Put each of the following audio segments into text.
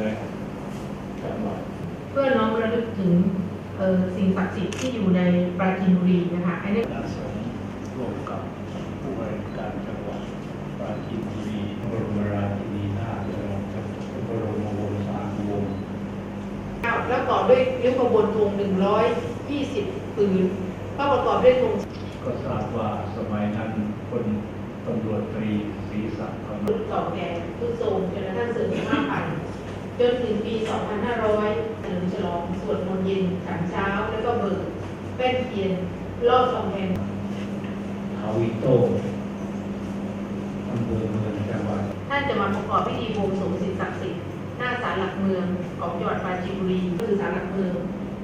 เลยจังหวัดเพื่อน้อมระลึกถึงเอ่อสิ่งศักดิ์สิทธิ์ที่อยู่ในปราจีนบุรีนะคะอันนี้คณะสงฆ์ร่วมกับผู้บริการจังหวัดปราจีนบุรีบรมราชินีนาถบรมวงศานุวงศ์แล้วต่อด้วยริ้วขบวนธง120ปืนก็ประกอบด้วยธงก็ทราบว่าสมัยนั้นคนตำรวจตรีศรีศักดิ์กำลัรุ่งนเก่าแก่รุ่นทรงจนกระทั่งเสริมห้าพัน จนถึงปี 2500เฉลิมฉลองสวดมนต์เย็นฉันเช้า แล้วก็เบิกแป้นเทียนรอบกำแพงทาวิโต้อำเภอเมืองจังหวัดท่านจะมาประกอบพิธีบวงสรวงสิ่งศักดิ์สิทธิ์หน้าศาลหลักเมืองของจังหวัดปราจีนบุรีก็คือศาลหลักเมือง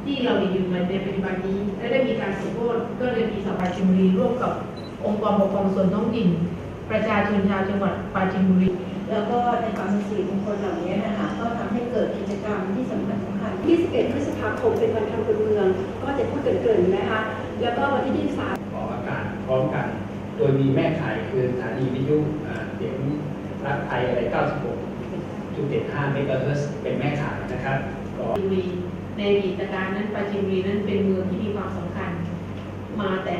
ที่เราอยู่ในปัจจุบันนี้และได้มีการสมโภชก็เลยปีสองปราจีนบุรีร่วมกับองค์กรปกครองส่วนท้องถิ่น ประชาชนชาวจังหวัดปราจีนบุรี แล้วก็ในความเป็นสิริมงคลเหล่านี้นะคะก็ทำให้เกิดกิจกรรมที่สำคัญสำคัญ 21 พฤษภาคมเป็นวันทำบุญเมือง ก็จะพูดเกริ่นๆนะคะ แล้วก็วันที่ 23ออกอากาศพร้อมกัน โดยมีแม่ข่ายคือสถานีวิทยุอ่าเสียงรักไทยอะไร 96.75 เมกะเฮิรตซ์เป็นแม่ข่ายนะครับก็ปราจีนบุรีในอดีตการนั้นปราจีนบุรีนั้นเป็นเมืองที่มีความสำคัญ มาแต่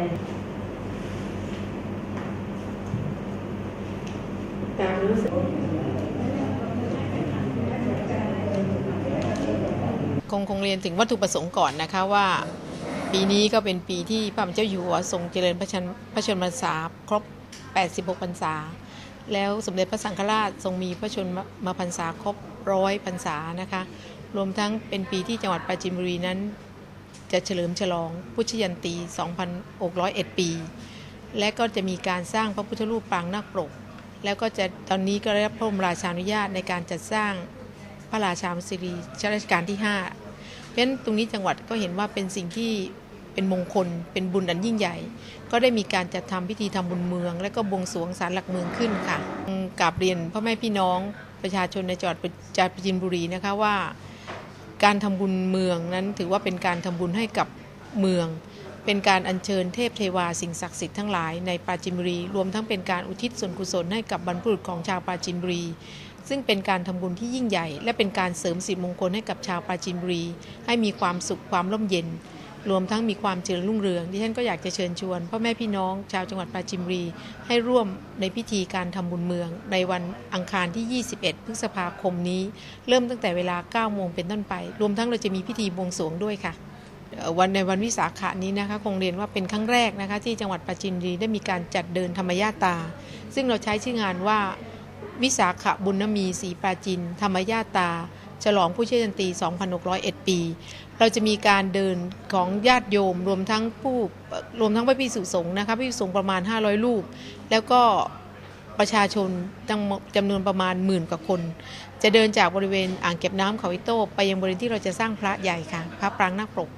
แต่รู้สึกคงคงเรียนถึงวัตถุประสงค์ก่อนนะคะว่า ปีนี้ก็เป็นปีที่พระบาทเจ้าอยู่หัวทรงเจริญพระชนพระชนมพรรษาครบ 86 พรรษา แล้วสมเด็จพระสังฆราชทรงมีพระชนมพรรษาครบร้อยพรรษานะคะ รวมทั้งเป็นปีที่จังหวัดปราจีนบุรีนั้น จะเฉลิมฉลองพุทธยันตี 2,601 ปี และก็จะมีการสร้างพระพุทธรูปปางนาคปรก แล้วก็จะตอนนี้ก็ได้รับพระบรมราชานุญาตในการจัดสร้างพระราชานุสรีรัชกาลที่ 5 เพราะฉะนั้นตรงนี้จังหวัดก็เห็นว่าเป็นสิ่งที่เป็นมงคล เป็นบุญอันยิ่งใหญ่ ก็ได้มีการจัดทำพิธีทำบุญเมือง และก็บวงสรวงศาลหลักเมืองขึ้นค่ะกราบเรียนพ่อแม่พี่น้องประชาชนในจังหวัดปราจีนบุรีนะคะว่า การทำบุญเมืองนั้นถือว่าเป็นการทำบุญให้กับเมือง เป็นการอัญเชิญเทพเทวาสิ่งศักดิ์สิทธิ์ทั้งหลายในปราจีนบุรี รวมทั้งเป็นการอุทิศส่วนกุศลให้กับบรรพบุรุษของชาวปราจีนบุรี ซึ่งเป็นการทำบุญที่ยิ่งใหญ่ และเป็นการเสริมสิริมงคลให้กับชาวปราจีนบุรี ให้มีความสุขความร่มเย็น รวมทั้งมีความเจริญรุ่งเรือง ดิฉันก็อยากจะเชิญชวนพ่อแม่พี่น้องชาวจังหวัดปราจีนบุรี ให้ร่วมในพิธีการทำบุญเมือง ในวันอังคารที่ 21 พฤษภาคมนี้ เริ่มตั้งแต่เวลา 9 โมงเป็นต้นไป รวมทั้งเราจะมีพิธีบวงสรวงด้วยค่ะ วันในวันวิสาขะนี้นะคะคงเรียนว่าเป็นครั้งแรกนะคะที่จังหวัดปราจีนบุรีได้มีการจัดเดินธรรมยาตา ซึ่งเราใช้ชื่องานว่าวิสาขบุญนมีศรีปราจิน ธรรมญาตา ฉลองผู้เชี่ยวชาญตรี2,601 ปี เราจะมีการเดินของญาติโยม รวมทั้งผู้รวมทั้งพระภิกษุสงฆ์นะคะพระภิกษุสงฆ์ประมาณ 500 รูป แล้วก็ประชาชนจำจำนวนประมาณหมื่นกว่าคน จะเดินจากบริเวณอ่างเก็บน้ำเขาอิโต้ไปยังบริเวณที่เราจะสร้างพระใหญ่ค่ะ พระปรางนาคปรก